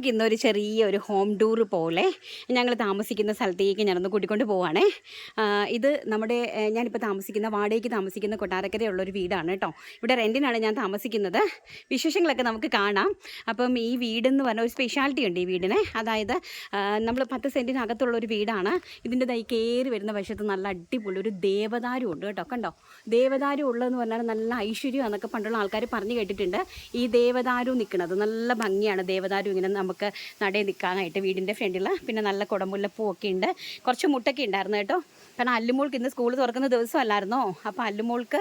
നമുക്ക് ഇന്നൊരു ചെറിയ ഒരു ഹോം ടൂർ പോലെ ഞങ്ങൾ താമസിക്കുന്ന സ്ഥലത്തേക്ക് ഞാനൊന്ന് കൂട്ടിക്കൊണ്ട് പോവാണേ. ഇത് നമ്മുടെ ഞാനിപ്പോൾ താമസിക്കുന്ന വാടകയ്ക്ക് താമസിക്കുന്ന കൊട്ടാരക്കരയുള്ള ഒരു വീടാണ് കേട്ടോ. ഇവിടെ റെന്റിനാണ് ഞാൻ താമസിക്കുന്നത്. വിശേഷങ്ങളൊക്കെ നമുക്ക് കാണാം. അപ്പം ഈ വീടെന്ന് പറഞ്ഞ ഒരു സ്പെഷ്യാലിറ്റി ഉണ്ട് ഈ വീടിന്. അതായത് നമ്മൾ പത്ത് സെന്റിനകത്തുള്ള ഒരു വീടാണ്. ഇതിന്റെ തൈ കയറി വരുന്ന വശത്ത് നല്ല അടിപൊളി ഒരു ദേവദാരു ഉണ്ട് കേട്ടോ. കണ്ടോ? ദേവദാരു ഉള്ളതെന്ന് പറഞ്ഞാൽ നല്ല ഐശ്വര്യം എന്നൊക്കെ പണ്ടുള്ള ആൾക്കാർ പറഞ്ഞു കേട്ടിട്ടുണ്ട്. ഈ ദേവദാരു നിൽക്കുന്നത് നല്ല ഭംഗിയാണ് ദേവദാരു ഇങ്ങനെ നമുക്ക് നടയിൽ നിൽക്കാനായിട്ട് വീടിന്റെ ഫ്രണ്ടിൽ പിന്നെ നല്ല കുടമുല്ലപ്പൂ ഒക്കെ ഉണ്ട്. കുറച്ച് മുട്ടൊക്കെ ഉണ്ടായിരുന്നു കേട്ടോ. കാരണം അല്ലുമോൾക്ക് ഇന്ന് സ്കൂൾ തുറക്കുന്ന ദിവസമല്ലായിരുന്നോ? അപ്പോൾ അല്ലുമോൾക്ക്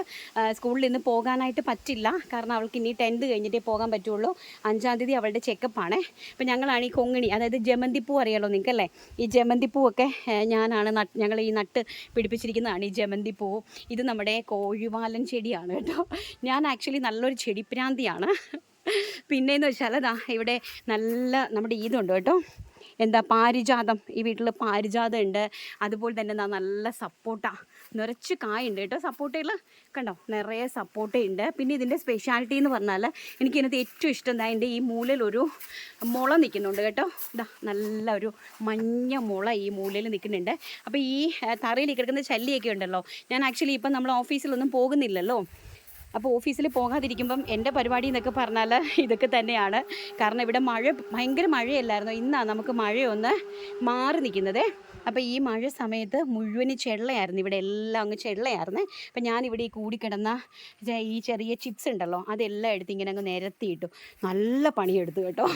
സ്കൂളിൽ ഇന്ന് പോകാനായിട്ട് പറ്റില്ല. കാരണം അവൾക്ക് ഇനി ടെൻത്ത് കഴിഞ്ഞിട്ടേ പോകാൻ പറ്റുള്ളൂ. അഞ്ചാം തീയതി അവളുടെ ചെക്കപ്പാണ്. അപ്പോൾ ഞങ്ങളാണ് ഈ കൊങ്ങിണി അതായത് ജമന്തിപ്പൂ അറിയാലോ നിങ്ങൾക്കല്ലേ? ഈ ജമന്തിപ്പൂവൊക്കെ ഞാനാണ് ഞങ്ങൾ ഈ നട്ട് പിടിപ്പിച്ചിരിക്കുന്നതാണ് ഈ ജമന്തിപ്പൂ. ഇത് നമ്മുടെ കോഴിവാലൻ ചെടിയാണ് കേട്ടോ. ഞാൻ ആക്ച്വലി നല്ലൊരു ചെടിപ്രാന്തിയാണ്. പിന്നെയെന്ന് വെച്ചാൽ അതാ ഇവിടെ നല്ല നമ്മുടെ ഈദുണ്ട് കേട്ടോ. എന്താ പാരിജാതം? ഈ വീട്ടിൽ പാരിജാതം ഉണ്ട് അതുപോലെ തന്നെ എന്താ നല്ല സപ്പോട്ട. നിറച്ച് കായുണ്ട് കേട്ടോ സപ്പോട്ടയിൽ കണ്ടോ? നിറയെ സപ്പോട്ടയുണ്ട്. പിന്നെ ഇതിന്റെ സ്പെഷ്യാലിറ്റി എന്ന് പറഞ്ഞാൽ എനിക്ക് ഇതിനകത്ത് ഏറ്റവും ഇഷ്ടം എന്താ അതിന്റെ ഈ മൂലയിലൊരു മുള നിൽക്കുന്നുണ്ട് കേട്ടോ. ഇതാ നല്ല ഒരു മഞ്ഞ മുള ഈ മൂലയിൽ നിൽക്കുന്നുണ്ട്. അപ്പോൾ ഈ തറയിൽ കിടക്കുന്ന ചല്ലിയൊക്കെ ഉണ്ടല്ലോ. ഞാൻ ആക്ച്വലി ഇപ്പം നമ്മൾ ഓഫീസിലൊന്നും പോകുന്നില്ലല്ലോ. അപ്പോൾ ഓഫീസിൽ പോകാതിരിക്കുമ്പം എന്റെ പരിപാടി എന്നൊക്കെ പറഞ്ഞാൽ ഇതൊക്കെ തന്നെയാണ്. കാരണം ഇവിടെ മഴ ഭയങ്കര മഴയല്ലായിരുന്നു? ഇന്നാണ് നമുക്ക് മഴയൊന്ന് മാറി നിൽക്കുന്നത്. അപ്പോൾ ഈ മഴ സമയത്ത് മുഴുവൻ ചെള്ളയായിരുന്നു. ഇവിടെ എല്ലാം അങ്ങ് ചെള്ളയായിരുന്നു. അപ്പം ഞാനിവിടെ ഈ കൂടിക്കിടന്ന ഈ ചെറിയ ചിപ്സ് ഉണ്ടല്ലോ അതെല്ലാം എടുത്ത് ഇങ്ങനെ അങ്ങ് നിരത്തിയിട്ടു. നല്ല പണിയെടുത്തു കേട്ടോ.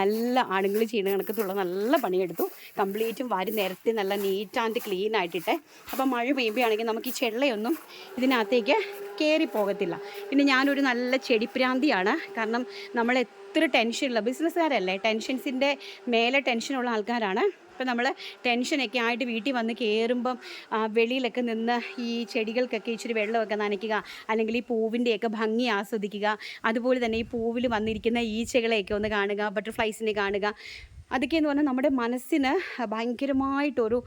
നല്ല ആണുങ്ങൾ ചെയ്യുന്ന കണക്കത്തുള്ള നല്ല പണിയെടുത്തു. കംപ്ലീറ്റും വാരി നിരത്തി നല്ല നീറ്റ് ആൻഡ് ക്ലീൻ ആയിട്ടിട്ട്. അപ്പം മഴ പെയ്യുമ്പോഴാണെങ്കിൽ നമുക്ക് ഈ ചെള്ളയൊന്നും ഇതിനകത്തേക്ക് കയറി പോകത്തില്ല. പിന്നെ ഞാനൊരു നല്ല ചെടിപ്രാന്തിയാണ് കാരണം നമ്മൾ എത്ര ടെൻഷനുള്ള ബിസിനസ്സുകാരല്ലേ ടെൻഷൻസിന്റെ മേലെ ടെൻഷനുള്ള ആൾക്കാരാണ്. ഇപ്പം നമ്മൾ ടെൻഷനൊക്കെ ആയിട്ട് വീട്ടിൽ വന്ന് കയറുമ്പം വെളിയിലൊക്കെ നിന്ന് ഈ ചെടികൾക്കൊക്കെ ഇച്ചിരി വെള്ളമൊക്കെ നനയ്ക്കുക അല്ലെങ്കിൽ ഈ പൂവിന്റെയൊക്കെ ഭംഗി ആസ്വദിക്കുക അതുപോലെ തന്നെ ഈ പൂവിൽ വന്നിരിക്കുന്ന ഈച്ചകളെയൊക്കെ ഒന്ന് കാണുക ബട്ടർഫ്ലൈസിനെ കാണുക അതൊക്കെ എന്ന് പറഞ്ഞാൽ നമ്മുടെ മനസ്സിന് ഭയങ്കരമായിട്ടൊരു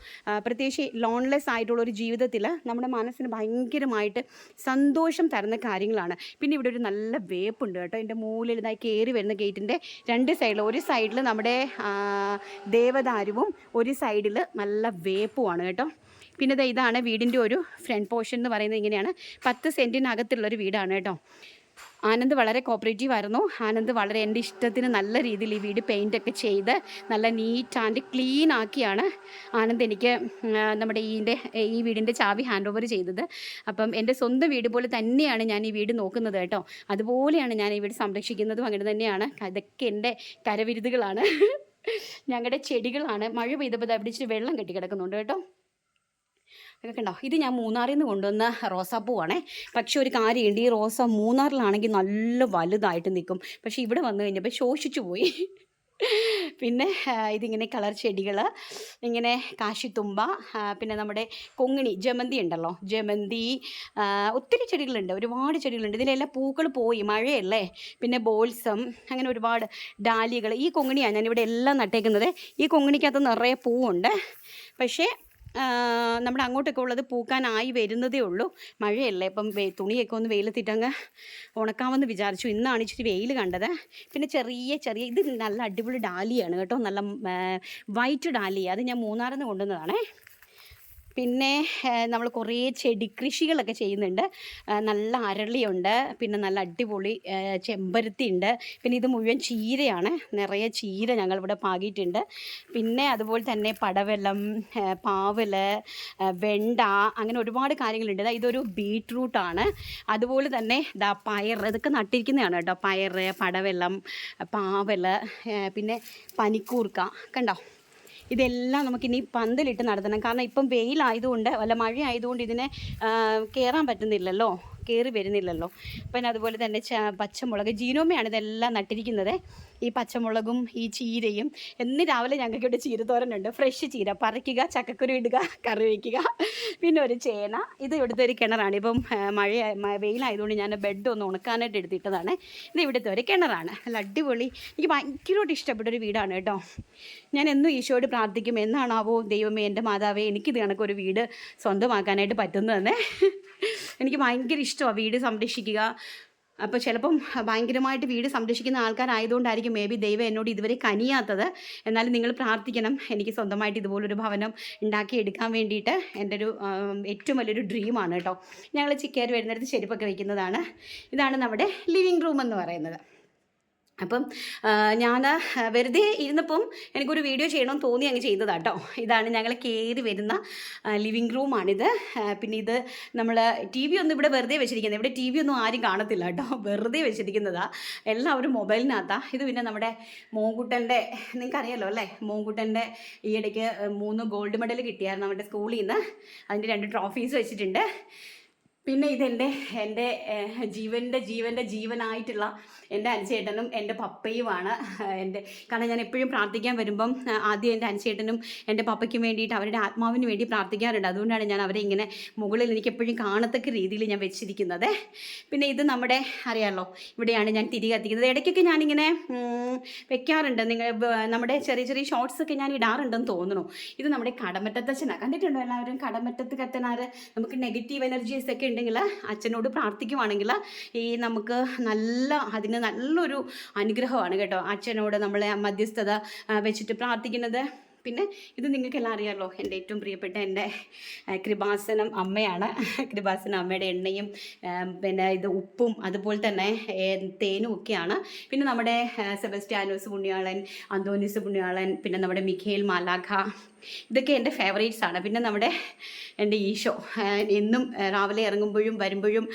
പ്രത്യേകിച്ച് ലോൺലെസ് ആയിട്ടുള്ള ഒരു ജീവിതത്തിൽ നമ്മുടെ മനസ്സിന് ഭയങ്കരമായിട്ട് സന്തോഷം തരുന്ന കാര്യങ്ങളാണ്. പിന്നെ ഇവിടെ ഒരു നല്ല വേപ്പുണ്ട് കേട്ടോ. എന്റെ മൂലയിൽ ഇതായി കയറി വരുന്ന ഗേറ്റിന്റെ രണ്ട് സൈഡിൽ ഒരു സൈഡിൽ നമ്മുടെ ദേവദാരുവും ഒരു സൈഡിൽ നല്ല വേപ്പുമാണ് കേട്ടോ. പിന്നെ ഇതാണ് വീടിന്റെ ഒരു ഫ്രണ്ട് പോർഷൻ എന്ന് പറയുന്നത് ഇങ്ങനെയാണ്. പത്ത് സെന്റിനകത്തുള്ളൊരു വീടാണ് കേട്ടോ. ആനന്ദ് വളരെ കോപ്പറേറ്റീവ് ആയിരുന്നു. ആനന്ദ് വളരെ എന്റെ ഇഷ്ടത്തിന് നല്ല രീതിയിൽ ഈ വീട് പെയിന്റ് ഒക്കെ ചെയ്ത് നല്ല നീറ്റ് ആൻഡ് ക്ലീൻ ആക്കിയാണ് ആനന്ദ് എനിക്ക് നമ്മുടെ ഈന്റെ ഈ വീടിന്റെ ചാവി ഹാൻഡ് ഓവർ ചെയ്തത്. അപ്പം എന്റെ സ്വന്തം വീട് പോലെ തന്നെയാണ് ഞാൻ ഈ വീട് നോക്കുന്നത് കേട്ടോ. അതുപോലെയാണ് ഞാൻ ഈ വീട് സംരക്ഷിക്കുന്നതും അങ്ങനെ തന്നെയാണ്. അതൊക്കെ എന്റെ കരവിരുതുകളാണ്. ഞങ്ങളുടെ ചെടികളാണ്. മഴ പെയ്തപ്പോൾ അവിടെ ഇച്ചിരി വെള്ളം കെട്ടി കിടക്കുന്നുണ്ട് കേട്ടോ. ഇതൊക്കെ ഉണ്ടോ ഇത് ഞാൻ മൂന്നാറിൽ നിന്ന് കൊണ്ടുവന്ന റോസാപ്പൂവാണേ പക്ഷേ ഒരു കാര്യമുണ്ട്. ഈ റോസ മൂന്നാറിലാണെങ്കിൽ നല്ല വലുതായിട്ട് നിൽക്കും. പക്ഷേ ഇവിടെ വന്നു കഴിഞ്ഞപ്പോൾ ശോഷിച്ചു പോയി. പിന്നെ ഇതിങ്ങനെ കളർ ചെടികൾ ഇങ്ങനെ കാശിത്തുമ്പ പിന്നെ നമ്മുടെ കൊങ്ങിണി ജമന്തി ഉണ്ടല്ലോ. ജമന്തി ഒത്തിരി ചെടികളുണ്ട്. ഒരുപാട് ചെടികളുണ്ട്. ഇതിലെല്ലാം പൂക്കൾ പോയി. മഴയല്ലേ? പിന്നെ ബോൾസം അങ്ങനെ ഒരുപാട് ഡാലികൾ ഈ കൊങ്ങിണിയാണ് ഞാനിവിടെ എല്ലാം നട്ടേക്കുന്നത്. ഈ കൊങ്ങിണിക്കകത്ത് നിറയെ പൂവുണ്ട്. പക്ഷേ നമ്മുടെ അങ്ങോട്ടൊക്കെ ഉള്ളത് പൂക്കാനായി വരുന്നതേ ഉള്ളൂ. മഴയല്ലേ ഇപ്പം തുണിയൊക്കെ ഒന്ന് വെയിലത്തിട്ടങ്ങ് ഉണക്കാമെന്ന് വിചാരിച്ചു. ഇന്നാണ് ഇച്ചിരി വെയിൽ കണ്ടത്. പിന്നെ ചെറിയ ചെറിയ ഇത് നല്ല അടിപൊളി ഡാലിയാണ് കേട്ടോ. നല്ല വൈറ്റ് ഡാലി. അത് ഞാൻ മൂന്നാറിൽ നിന്ന് കൊണ്ടുവന്നതാണേ. പിന്നെ നമ്മൾ കുറേ ചെടി കൃഷികളൊക്കെ ചെയ്യുന്നുണ്ട്. നല്ല അരളിയുണ്ട്. പിന്നെ നല്ല അടിപൊളി ചെമ്പരത്തി ഉണ്ട് പിന്നെ ഇത് മുഴുവൻ ചീരയാണ്. നിറയെ ചീര ഞങ്ങളിവിടെ പാകിയിട്ടുണ്ട്. പിന്നെ അതുപോലെ തന്നെ പടവലം പാവൽ വെണ്ട അങ്ങനെ ഒരുപാട് കാര്യങ്ങളുണ്ട്. ഇതൊരു ബീട്രൂട്ടാണ്. അതുപോലെ തന്നെ ഇതാ പയർ ഇതൊക്കെ നട്ടിരിക്കുന്നതാണ് കേട്ടോ. പയർ പടവലം പാവൽ പിന്നെ പനിക്കൂർക്ക. കണ്ടോ? ഇതെല്ലാം നമുക്കിനി പന്തലിട്ട് നടത്തണം. കാരണം ഇപ്പം വെയിലായതുകൊണ്ട് വല്ല മഴ ആയതുകൊണ്ട് ഇതിനെ കയറാൻ പറ്റുന്നില്ലല്ലോ. കയറി വരുന്നില്ലല്ലോ. പിന്നെ അതുപോലെ തന്നെ പച്ചമുളക് ജീനോമയാണ് ഇതെല്ലാം നട്ടിരിക്കുന്നത്. ഈ പച്ചമുളകും ഈ ചീരയും. എന്ന് രാവിലെ ഞങ്ങൾക്ക് ഇവിടെ ചീരത്തോരനുണ്ട്. ഫ്രഷ് ചീര. പറിക്കുക ചക്കക്കുരു ഇടുക കറി വയ്ക്കുക പിന്നെ ഒരു ചേന. ഇത് ഇവിടുത്തെ ഒരു കിണറാണ്. ഇപ്പം മഴ വെയിലായതുകൊണ്ട് ഞാൻ ബെഡ് ഒന്ന് ഉണക്കാനായിട്ട് എടുത്തിട്ടതാണ്. ഇത് ഇവിടുത്തെ ഒരു കിണറാണ്. നല്ല അടിപൊളി. എനിക്ക് ഭയങ്കരമായിട്ട് ഇഷ്ടപ്പെട്ട ഒരു വീടാണ് കേട്ടോ. ഞാൻ എന്നും ഈശോയോട് പ്രാർത്ഥിക്കും എന്നാണാവോ ദൈവമേ എന്റെ മാതാവേ എനിക്കിത് കണക്കൊരു വീട് സ്വന്തമാക്കാനായിട്ട് പറ്റുന്നതന്നെ. എനിക്ക് ഭയങ്കര ഇഷ്ടമാണ് വീട് സംരക്ഷിക്കുക. അപ്പോൾ ചിലപ്പം ഭയങ്കരമായിട്ട് വീട് സംരക്ഷിക്കുന്ന ആൾക്കാരായതുകൊണ്ടായിരിക്കും മേ ബി ദൈവം എന്നോട് ഇതുവരെ കനിയാത്തത്. എന്നാലും നിങ്ങൾ പ്രാർത്ഥിക്കണം. എനിക്ക് സ്വന്തമായിട്ട് ഇതുപോലൊരു ഭവനം ഉണ്ടാക്കിയെടുക്കാൻ വേണ്ടിയിട്ട് എന്റെ ഒരു ഏറ്റവും വലിയൊരു ഡ്രീമാണ് കേട്ടോ. ഞങ്ങൾ ചിക്കയർ വരുന്നിടത്ത് ചെരുപ്പൊക്കെ വയ്ക്കുന്നതാണ് ഇതാണ് നമ്മുടെ ലിവിങ് റൂം എന്ന് പറയുന്നത്. അപ്പം ഞാൻ വെറുതെ ഇരുന്നപ്പം എനിക്കൊരു വീഡിയോ ചെയ്യണമെന്ന് തോന്നി അങ്ങ് ചെയ്തതാണ് കേട്ടോ ഇതാണ് ഞങ്ങൾ കയറി വരുന്ന ലിവിങ് റൂമാണിത്. പിന്നെ ഇത് നമ്മൾ ടി വി ഒന്നും ഇവിടെ വെറുതെ വെച്ചിരിക്കുന്നത്. ഇവിടെ ടി വി ഒന്നും ആരും കാണത്തില്ല കേട്ടോ വെറുതെ വെച്ചിരിക്കുന്നതാണ് എല്ലാവരും മൊബൈലിനകത്താണ് ഇത് പിന്നെ നമ്മുടെ മോങ്കുട്ടന്റെ നിങ്ങൾക്കറിയാലോ അല്ലേ? മോങ്കുട്ടന്റെ ഈയിടയ്ക്ക് മൂന്ന് ഗോൾഡ് മെഡൽ കിട്ടിയായിരുന്നു നമ്മുടെ സ്കൂളിൽ നിന്ന് അതിന്റെ രണ്ട് ട്രോഫീസ് വെച്ചിട്ടുണ്ട്. പിന്നെ ഇതെന്റെ എന്റെ ജീവന്റെ ജീവന്റെ ജീവനായിട്ടുള്ള എന്റെ അനുചേട്ടനും എന്റെ പപ്പയുമാണ്. എന്റെ കാരണം ഞാൻ എപ്പോഴും പ്രാർത്ഥിക്കാൻ വരുമ്പം ആദ്യം എന്റെ അനുചേട്ടനും എന്റെ പപ്പയ്ക്കും വേണ്ടിയിട്ട് അവരുടെ ആത്മാവിന് വേണ്ടി പ്രാർത്ഥിക്കാറുണ്ട്. അതുകൊണ്ടാണ് ഞാൻ അവരെ ഇങ്ങനെ മുകളിൽ എനിക്ക് എപ്പോഴും കാണത്തക്ക രീതിയിൽ ഞാൻ വെച്ചിരിക്കുന്നത്. പിന്നെ ഇത് നമ്മുടെ അറിയാമല്ലോ ഇവിടെയാണ് ഞാൻ തിരി കത്തിക്കുന്നത്. ഇടയ്ക്കൊക്കെ ഞാനിങ്ങനെ വെക്കാറുണ്ട്. നിങ്ങൾ നമ്മുടെ ചെറിയ ചെറിയ ഷോർട്സ് ഒക്കെ ഞാൻ ഇടാറുണ്ടെന്ന് തോന്നുന്നു. ഇത് നമ്മുടെ കടമറ്റത്തച്ഛനാണ് കണ്ടിട്ടുണ്ടോ എല്ലാവരും? കടമറ്റത്ത് കത്തനാറ് നമുക്ക് നെഗറ്റീവ് എനർജീസ് ഒക്കെ ഉണ്ടെങ്കിൽ അച്ഛനോട് പ്രാർത്ഥിക്കുവാണെങ്കിൽ ഈ നമുക്ക് നല്ല അതിന് നല്ലൊരു അനുഗ്രഹമാണ് കേട്ടോ അച്ഛനോട് നമ്മളെ മധ്യസ്ഥത വെച്ചിട്ട് പ്രാർത്ഥിക്കുന്നത്. പിന്നെ ഇത് നിങ്ങൾക്കെല്ലാം അറിയാമല്ലോ എന്റെ ഏറ്റവും പ്രിയപ്പെട്ട എന്റെ കൃപാസനം അമ്മയാണ്. കൃപാസനം അമ്മയുടെ എണ്ണയും പിന്നെ ഇത് ഉപ്പും അതുപോലെ തന്നെ തേനും ഒക്കെയാണ്. പിന്നെ നമ്മുടെ സെബസ്റ്റ്യാനോസ് പുണ്യാളൻ അന്തോനിസ് പുണ്യാളൻ പിന്നെ നമ്മുടെ മിഖേൽ മാലാഖ ഇതൊക്കെ എന്റെ ഫേവറേറ്റ്സ് ആണ്. പിന്നെ നമ്മുടെ എന്റെ ഈശോ എന്നും രാവിലെ ഇറങ്ങുമ്പോഴും വരുമ്പോഴും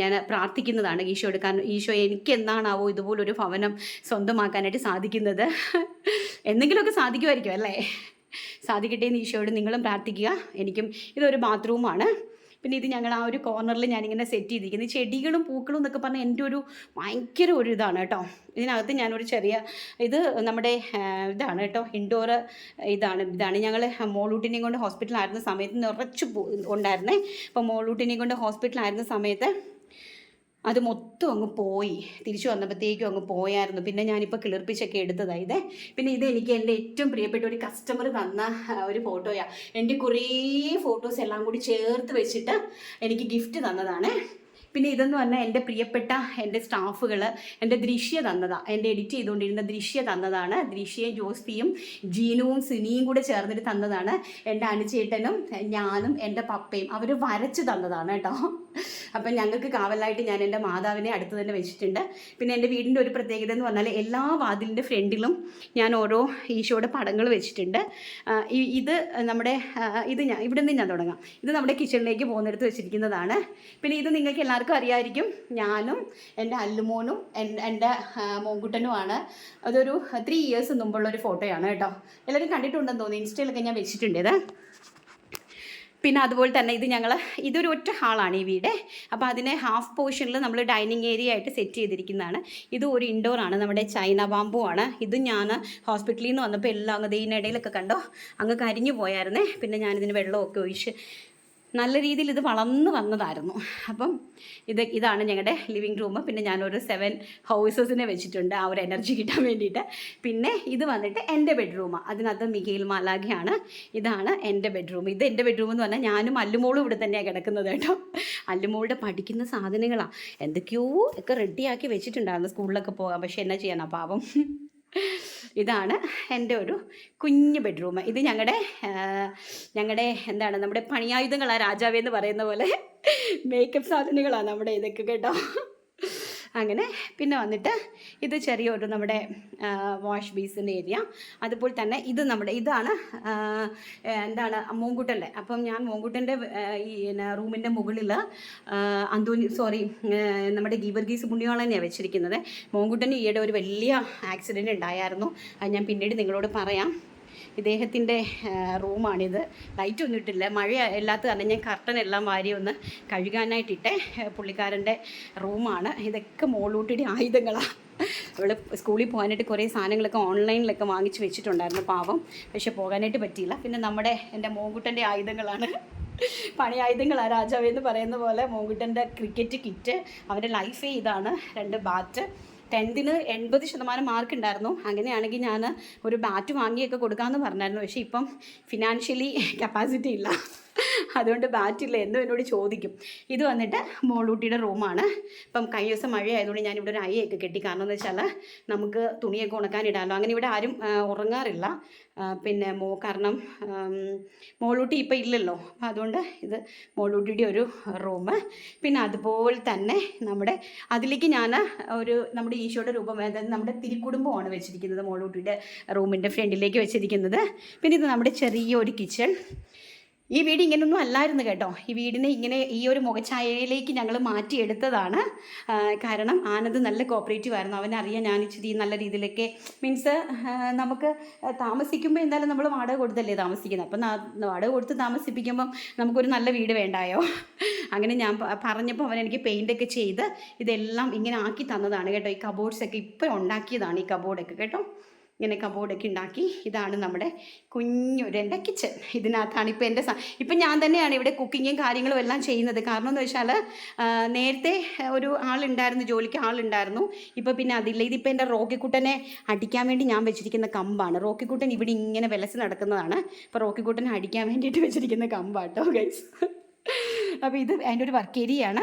ഞാൻ പ്രാർത്ഥിക്കുന്നതാണ് ഈശോ എടുക്കാൻ. ഈശോ എനിക്ക് എന്താണാവോ ഇതുപോലൊരു ഭവനം സ്വന്തമാക്കാനായിട്ട് സാധിക്കുന്നത്. എന്തെങ്കിലുമൊക്കെ സാധിക്കുമായിരിക്കും അല്ലേ? സാധിക്കട്ടെ എന്ന് ഈശോയോട് നിങ്ങളും പ്രാർത്ഥിക്കുക. എനിക്കും ഇതൊരു ബാത്റൂമാണ്. പിന്നെ ഇത് ഞങ്ങൾ ആ ഒരു കോർണറിൽ ഞാനിങ്ങനെ സെറ്റ് ചെയ്തിരിക്കുന്നത് ചെടികളും പൂക്കളും എന്നൊക്കെ പറഞ്ഞാൽ എന്റെ ഒരു ഭയങ്കര ഒരു ഇതാണ് കേട്ടോ. ഇതിനകത്ത് ഞാനൊരു ചെറിയ ഇത് നമ്മുടെ ഇതാണ് കേട്ടോ. ഇൻഡോർ ഇതാണ്. ഇതാണ് ഞങ്ങൾ മോളൂട്ടിനെയും കൊണ്ട് ഹോസ്പിറ്റലായിരുന്ന സമയത്ത് നിറച്ച് ഉണ്ടായിരുന്നേ. അപ്പോൾ മോളൂട്ടിനെയും കൊണ്ട് ഹോസ്പിറ്റലായിരുന്ന സമയത്ത് അത് മൊത്തം അങ്ങ് പോയി. തിരിച്ചു വന്നപ്പോഴത്തേക്കും അങ്ങ് പോയായിരുന്നു. പിന്നെ ഞാനിപ്പോൾ കിളിർപ്പിച്ചൊക്കെ എടുത്തതാണ് ഇത്. പിന്നെ ഇത് എനിക്ക് എന്റെ ഏറ്റവും പ്രിയപ്പെട്ട ഒരു കസ്റ്റമർ തന്ന ഒരു ഫോട്ടോയാണ് എന്റെ കുറേ ഫോട്ടോസ് എല്ലാം കൂടി ചേർത്ത് വെച്ചിട്ട് എനിക്ക് ഗിഫ്റ്റ് തന്നതാണ്. പിന്നെ ഇതെന്ന് പറഞ്ഞാൽ എന്റെ പ്രിയപ്പെട്ട എന്റെ സ്റ്റാഫുകൾ എന്റെ ദൃശ്യ തന്നതാണ് എന്റെ എഡിറ്റ് ചെയ്തുകൊണ്ടിരുന്ന ദൃശ്യ തന്നതാണ്. ദൃശ്യയും ജോസ്തിയും ജീനുവും സിനിയും കൂടെ ചേർന്നിട്ട് തന്നതാണ്. എന്റെ അനുചേട്ടനും ഞാനും എന്റെ പപ്പയും അവർ വരച്ച് തന്നതാണ് കേട്ടോ. അപ്പം ഞങ്ങൾക്ക് കാവലായിട്ട് ഞാൻ എന്റെ മാതാവിനെ അടുത്ത് തന്നെ വെച്ചിട്ടുണ്ട്. പിന്നെ എന്റെ വീടിന്റെ ഒരു പ്രത്യേകത എന്ന് പറഞ്ഞാൽ എല്ലാ വാതിലിന്റെ ഫ്രണ്ടിലും ഞാൻ ഓരോ ഈശോയുടെ പടങ്ങൾ വെച്ചിട്ടുണ്ട്. ഇത് നമ്മുടെ ഇത് ഞാൻ ഇവിടെ നിന്ന് ഞാൻ തുടങ്ങാം. ഇത് നമ്മുടെ കിച്ചണിലേക്ക് പോകുന്നിടത്ത് വെച്ചിരിക്കുന്നതാണ്. പിന്നെ ഇത് നിങ്ങൾക്ക് എല്ലാവർക്കും അറിയാമായിരിക്കും ഞാനും എന്റെ അല്ലുമോനും എന്റെ മോങ്കുട്ടനുമാണ്. അതൊരു ത്രീ ഇയേഴ്സ് മുമ്പുള്ള ഒരു ഫോട്ടോയാണ് കേട്ടോ. എല്ലാവരും കണ്ടിട്ടുണ്ടെന്ന് തോന്നുന്നു. ഇൻസ്റ്റയിലൊക്കെ ഞാൻ വെച്ചിട്ടുണ്ട് ഇത്. പിന്നെ അതുപോലെ തന്നെ ഇത് ഞങ്ങൾ ഇതൊരു ഒറ്റ ഹാളാണ് ഈ വീട്. അപ്പോൾ അതിനെ ഹാഫ് പോർഷനിൽ നമ്മൾ ഡൈനിങ് ഏരിയ ആയിട്ട് സെറ്റ് ചെയ്തിരിക്കുന്നതാണ്. ഇത് ഒരു ഇൻഡോർ ആണ് നമ്മുടെ ചൈന ബാമ്പു ആണ്. ഇത് ഞാൻ ഹോസ്പിറ്റലിൽ നിന്ന് വന്നപ്പോൾ എല്ലാം അങ്ങ് ഇതിനിടയിലൊക്കെ കണ്ടോ? അങ്ങ് കരിഞ്ഞു പോയായിരുന്നേ. പിന്നെ ഞാനിതിന് വെള്ളമൊക്കെ ഒഴിച്ച് നല്ല രീതിയിൽ ഇത് വളർന്നു വന്നതായിരുന്നു. അപ്പം ഇത് ഇതാണ് ഞങ്ങളുടെ ലിവിങ് റൂം പിന്നെ ഞാനൊരു സെവൻ ഹൗസസിനെ വെച്ചിട്ടുണ്ട്. ആ ഒരു എനർജി കിട്ടാൻ വേണ്ടിയിട്ട്. പിന്നെ ഇത് വന്നിട്ട് എന്റെ ബെഡ്റൂമാണ് അതിനകത്ത് മികയിൽ മാലാഖയാണ്. ഇതാണ് എന്റെ ബെഡ്റൂം ഇത് എന്റെ ബെഡ്റൂം എന്ന് പറഞ്ഞാൽ ഞാനും അല്ലുമോളും ഇവിടെ തന്നെയാണ് കിടക്കുന്നത് കേട്ടോ. അല്ലുമോളുടെ പഠിക്കുന്ന സാധനങ്ങളാണ് എന്തൊക്കെയോ ഒക്കെ റെഡിയാക്കി വെച്ചിട്ടുണ്ടായിരുന്നു. സ്കൂളിലൊക്കെ പോകാം പക്ഷെ എന്നാ ചെയ്യാനാ പാവം. ഇതാണ് എന്റെ ഒരു കുഞ്ഞു ബെഡ്റൂം. ഇത് ഞങ്ങളുടെ ഞങ്ങളുടെ എന്താണ് നമ്മുടെ പണിയായുധങ്ങളാണ് രാജാവേ എന്ന് പറയുന്ന പോലെ മേക്കപ്പ് സാധനങ്ങളാണ് നമ്മുടെ ഇതൊക്കെ കേട്ടോ. അങ്ങനെ പിന്നെ വന്നിട്ട് ഇത് ചെറിയൊരു നമ്മുടെ വാഷ് ബേസിന്റെ ഏരിയ അതുപോലെ തന്നെ ഇത് നമ്മുടെ ഇതാണ് എന്താണ് മോങ്കുട്ടന്റെ. അപ്പം ഞാൻ മോങ്കുട്ടന്റെ ഈ റൂമിന്റെ മുകളിൽ അന്തോനി സോറി നമ്മുടെ ഗീവർഗീസ് പുണ്യോളനെയാണ് വെച്ചിരിക്കുന്നത്. മോങ്കുട്ടന് ഈയിടെ ഒരു വലിയ ആക്സിഡന്റ് ഉണ്ടായിരുന്നു അത് ഞാൻ പിന്നീട് നിങ്ങളോട് പറയാം. ഇദ്ദേഹത്തിന്റെ റൂമാണിത്. ലൈറ്റ് ഒന്നും ഇട്ടില്ല. മഴ ഇല്ലാത്ത കാരണം ഞാൻ കർട്ടൻ എല്ലാം വാരി ഒന്ന് കഴുകാനായിട്ടിട്ടെ പുള്ളിക്കാരന്റെ റൂമാണ്. ഇതൊക്കെ മോളൂട്ടിയുടെ ആയുധങ്ങളാണ് അവൾ സ്കൂളിൽ പോകാനായിട്ട് കുറേ സാധനങ്ങളൊക്കെ ഓൺലൈനിലൊക്കെ വാങ്ങിച്ച് വെച്ചിട്ടുണ്ടായിരുന്നു പാവം. പക്ഷെ പോകാനായിട്ട് പറ്റിയില്ല. പിന്നെ നമ്മുടെ എന്റെ മോങ്കുട്ടന്റെ ആയുധങ്ങളാണ്. പണി ആയുധങ്ങളാണ് രാജാവ് എന്ന് പറയുന്ന പോലെ മോങ്കുട്ടന്റെ ക്രിക്കറ്റ് കിറ്റ് അവന്റെ ലൈഫേ ഇതാണ്. രണ്ട് ബാറ്റ് ടെൻത്തിന് എൺപത് ശതമാനം മാർക്ക് ഉണ്ടായിരുന്നു. അങ്ങനെയാണെങ്കിൽ ഞാൻ ഒരു ബാറ്റ് വാങ്ങിയൊക്കെ കൊടുക്കാമെന്ന് പറഞ്ഞായിരുന്നു. പക്ഷേ ഇപ്പം ഫിനാൻഷ്യലി കപ്പാസിറ്റി ഇല്ല. അതുകൊണ്ട് ബാറ്റില്ല എന്നും എന്നോട് ചോദിക്കും. ഇത് വന്നിട്ട് മോളൂട്ടിയുടെ റൂമാണ്. ഇപ്പം കഴിഞ്ഞ ദിവസം ആയതുകൊണ്ട് ഞാനിവിടെ ഒരു അയ്യൊക്കെ കെട്ടി. കാരണം എന്ന് വെച്ചാൽ നമുക്ക് തുണിയൊക്കെ ഉണക്കാനിടാമല്ലോ അങ്ങനെ ഇവിടെ ആരും ഉറങ്ങാറില്ല. പിന്നെ മോ കാരണം മോളൂട്ടി ഇപ്പം ഇല്ലല്ലോ. അപ്പം അതുകൊണ്ട് ഇത് മോളൂട്ടിയുടെ ഒരു റൂം. പിന്നെ അതുപോലെ തന്നെ നമ്മുടെ അതിലേക്ക് ഞാൻ ഒരു നമ്മുടെ ഈശോയുടെ രൂപം അതായത് നമ്മുടെ തിരിക്കുടുംബമാണ് വെച്ചിരിക്കുന്നത് മോളൂട്ടിയുടെ റൂമിന്റെ ഫ്രണ്ടിലേക്ക് വെച്ചിരിക്കുന്നത്. പിന്നെ ഇത് നമ്മുടെ ചെറിയൊരു കിച്ചൺ. ഈ വീട് ഇങ്ങനെയൊന്നും അല്ലായിരുന്നു കേട്ടോ. ഈ വീടിനെ ഇങ്ങനെ ഈ ഒരു മുഖഛായയിലേക്ക് ഞങ്ങൾ മാറ്റിയെടുത്തതാണ്. കാരണം ആനന്ദ് നല്ല കോപ്പറേറ്റീവ് ആയിരുന്നു. അവനറിയാം ഞാൻ ഇച്ചിരി നല്ല രീതിയിലൊക്കെ മീൻസ് നമുക്ക് താമസിക്കുമ്പോൾ എന്തായാലും നമ്മൾ വാടക കൊടുത്തല്ലേ താമസിക്കുന്നത്. അപ്പം വാടക കൊടുത്ത് താമസിപ്പിക്കുമ്പം നമുക്കൊരു നല്ല വീട് വേണ്ടായോ? അങ്ങനെ ഞാൻ പറഞ്ഞപ്പോൾ അവൻ എനിക്ക് പെയിന്റൊക്കെ ചെയ്ത് ഇതെല്ലാം ഇങ്ങനെ ആക്കി തന്നതാണ് കേട്ടോ. ഈ കബോർഡ്സൊക്കെ ഇപ്പോൾ ഉണ്ടാക്കിയതാണ് ഈ കബോർഡൊക്കെ കേട്ടോ. ഇങ്ങനെ കബോർഡൊക്കെ ഉണ്ടാക്കി ഇതാണ് നമ്മുടെ കുഞ്ഞൊരു എന്റെ കിച്ചൺ ഇതിനകത്താണ് ഇപ്പോൾ എന്റെ ഇപ്പം ഞാൻ തന്നെയാണ് ഇവിടെ കുക്കിങ്ങും കാര്യങ്ങളും എല്ലാം ചെയ്യുന്നത്. കാരണം എന്ന് വെച്ചാൽ നേരത്തെ ഒരു ആളുണ്ടായിരുന്നു ജോലിക്ക് ആളുണ്ടായിരുന്നു. ഇപ്പോൾ പിന്നെ അതില്ല. ഇതിപ്പോൾ എന്റെ റോക്കിക്കുട്ടനെ അടിക്കാൻ വേണ്ടി ഞാൻ വെച്ചിരിക്കുന്ന കമ്പാണ്. റോക്കിക്കുട്ടൻ ഇവിടെ ഇങ്ങനെ വിലസ് നടക്കുന്നതാണ്. അപ്പോൾ റോക്കിക്കുട്ടനെ അടിക്കാൻ വേണ്ടിയിട്ട് വെച്ചിരിക്കുന്ന കമ്പാട്ടോ ഗൈസ് അപ്പോൾ ഇത് അതിന്റെ ഒരു വർക്ക് ഏരിയയാണ്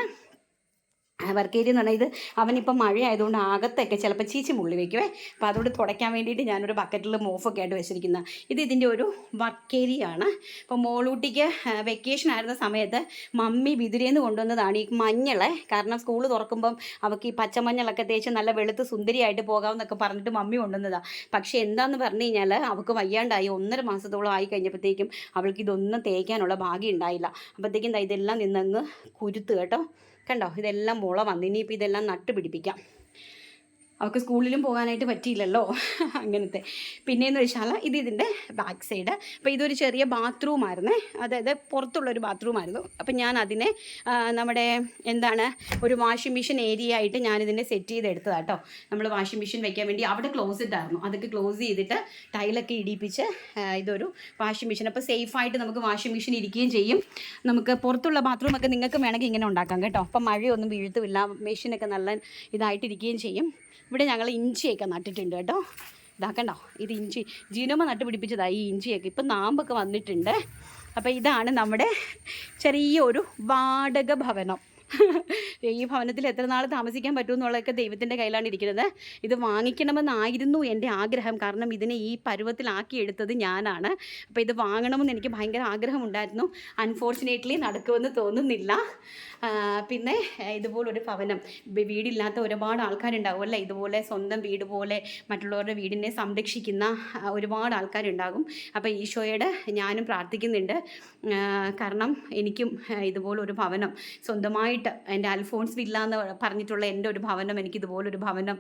വർക്ക് ഏരിയ എന്ന് പറഞ്ഞാൽ ഇത് അവനിപ്പം മഴയായതുകൊണ്ട് അകത്തൊക്കെ ചിലപ്പോൾ ചീച്ചി മുള്ളി വെക്കുവേ. അപ്പോൾ അതുകൊണ്ട് തുടയ്ക്കാൻ വേണ്ടിയിട്ട് ഞാനൊരു ബക്കറ്റിൽ മോഫൊക്കെ ആയിട്ട് വെച്ചിരിക്കുന്ന. ഇത് ഇതിന്റെ ഒരു വർക്ക് ഏരിയ ആണ് അപ്പോൾ മോളൂട്ടിക്ക് വെക്കേഷൻ ആയിരുന്ന സമയത്ത് മമ്മി വിതിരേന്ന് കൊണ്ടുവന്നതാണ് ഈ മഞ്ഞളെ. കാരണം സ്കൂൾ തുറക്കുമ്പം അവൾക്ക് ഈ പച്ചമഞ്ഞളൊക്കെ തേച്ച് നല്ല വെളുത്ത് സുന്ദരിയായിട്ട് പോകാമെന്നൊക്കെ പറഞ്ഞിട്ട് മമ്മി കൊണ്ടുവന്നതാണ് പക്ഷേ എന്താന്ന് പറഞ്ഞു കഴിഞ്ഞാൽ അവൾക്ക് വയ്യാണ്ടായി. ഒന്നര മാസത്തോളം ആയി കഴിഞ്ഞപ്പോഴത്തേക്കും അവൾക്ക് ഇതൊന്നും തേക്കാനുള്ള ഭാഗ്യം ഉണ്ടായില്ല. അപ്പോഴത്തേക്കും ഇതെല്ലാം നിന്നങ്ങ് കുരുത്ത് കേട്ടോ. കണ്ടോ? ഇതെല്ലാം മുള വന്ന്. ഇനിയിപ്പോൾ ഇതെല്ലാം നട്ട് പിടിപ്പിക്കാം അവൾക്ക് സ്കൂളിലും പോകാനായിട്ട് പറ്റിയില്ലല്ലോ. അങ്ങനത്തെ. പിന്നെയെന്ന് വെച്ചാൽ ഇത് ഇതിന്റെ ബാക്ക് സൈഡ് അപ്പോൾ ഇതൊരു ചെറിയ ബാത്റൂമായിരുന്നേ അതായത് പുറത്തുള്ളൊരു ബാത്റൂമായിരുന്നു അപ്പം ഞാൻ അതിനെ നമ്മുടെ എന്താണ് ഒരു വാഷിംഗ് മെഷീൻ ഏരിയ ആയിട്ട് ഞാനിതിനെ സെറ്റ് ചെയ്തെടുത്തതാണ് കേട്ടോ നമ്മൾ വാഷിംഗ് മെഷീൻ വെക്കാൻ വേണ്ടി അവിടെ ക്ലോസ്ഡ് ആയിരുന്നു. അതൊക്കെ ക്ലോസ് ചെയ്തിട്ട് ടൈലൊക്കെ ഇടിപ്പിച്ച് ഇതൊരു വാഷിംഗ് മെഷീൻ അപ്പോൾ സേഫായിട്ട് നമുക്ക് വാഷിംഗ് മെഷീൻ ഇരിക്കുകയും ചെയ്യും. നമുക്ക് പുറത്തുള്ള ബാത്റൂമൊക്കെ നിങ്ങൾക്ക് വേണമെങ്കിൽ ഇങ്ങനെ ഉണ്ടാക്കാം കേട്ടോ. അപ്പം മഴയൊന്നും വീഴ്ത്തുമില്ല. മെഷീനൊക്കെ നല്ല ഇതായിട്ടിരിക്കുകയും ചെയ്യും. ഇവിടെ ഞങ്ങൾ ഇഞ്ചിയൊക്കെ നട്ടിട്ടുണ്ട് കേട്ടോ. ഇതാക്കണ്ടോ ഇത് ഇഞ്ചി. ജീനോമ നട്ട് പിടിപ്പിച്ചതാണ് ഈ ഇഞ്ചിയൊക്കെ. ഇപ്പം നാമ്പൊക്കെ വന്നിട്ടുണ്ട്. അപ്പോൾ ഇതാണ് നമ്മുടെ ചെറിയൊരു വാടക ഭവനം. ഈ ഭവനത്തിൽ എത്ര നാൾ താമസിക്കാൻ പറ്റുമോ പറ്റുമെന്നുള്ളതൊക്കെ ദൈവത്തിന്റെ കയ്യിലാണ് ഇരിക്കുന്നത്. ഇത് വാങ്ങിക്കണമെന്നായിരുന്നു എന്റെ ആഗ്രഹം. കാരണം ഇതിനെ ഈ പരുവത്തിലാക്കി എടുത്തത് ഞാനാണ്. അപ്പോൾ ഇത് വാങ്ങണമെന്ന് എനിക്ക് ഭയങ്കര ആഗ്രഹമുണ്ടായിരുന്നു. അൺഫോർച്ചുനേറ്റ്ലി നടക്കുമെന്ന് തോന്നുന്നില്ല. പിന്നെ ഇതുപോലൊരു ഭവനം. വീടില്ലാത്ത ഒരുപാട് ആൾക്കാരുണ്ടാവും അല്ലേ? ഇതുപോലെ സ്വന്തം വീട് പോലെ മറ്റുള്ളവരുടെ വീടിനെ സംരക്ഷിക്കുന്ന ഒരുപാട് ആൾക്കാരുണ്ടാകും. അപ്പോൾ ഈശോയോട് ഞാനും പ്രാർത്ഥിക്കുന്നുണ്ട്. കാരണം എനിക്കും ഇതുപോലൊരു ഭവനം സ്വന്തമായിട്ട് എന്റെ അൽഫോൺസ് വില്ല എന്ന് പറഞ്ഞിട്ടുള്ള എന്റെ ഒരു ഭവനം എനിക്ക് ഇതുപോലൊരു ഭവനം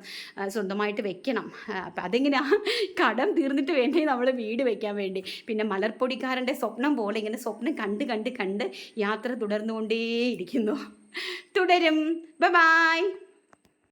സ്വന്തമായിട്ട് വെക്കണം. അപ്പം അതെങ്ങനെയാണ് കടം തീർന്നിട്ട് വേണ്ടേ നമ്മൾ വീട് വെക്കാൻ വേണ്ടി. പിന്നെ മലർപ്പൊടിക്കാരന്റെ സ്വപ്നം പോലെ ഇങ്ങനെ സ്വപ്നം കണ്ട് കണ്ട് കണ്ട് യാത്ര തുടർന്നുകൊണ്ടേയിരിക്കുന്നു. തുടരും. ബൈ